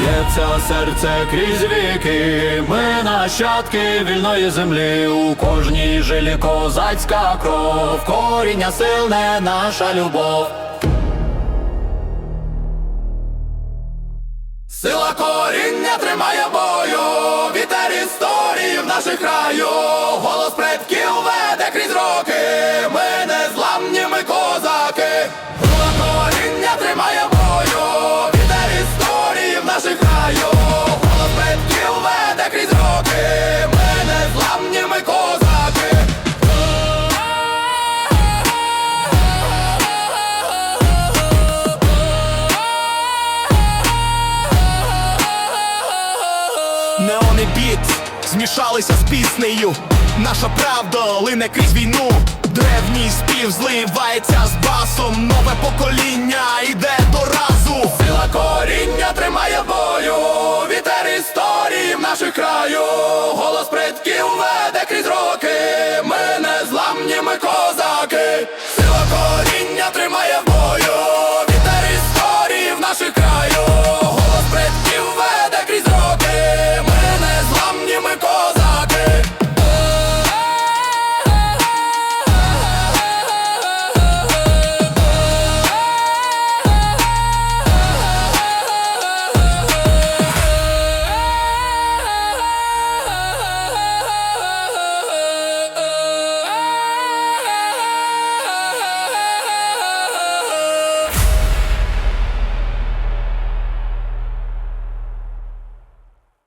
б'ється серце крізь віки, ми нащадки вільної землі, у кожній жилі козацька кров, коріння сильне наша любов. Сила коріння тримає бою, вітер історії в наших краю, голос предків веде крізь роки, ми не зламні, ми козаки, Неони біт змішалися з піснею. Наша правда лине крізь війну. Древній спів зливається з басом. Нове покоління йде до разу. Сила коріння тримає бою, вітер історії в наших краю, голос предків веде крізь роки,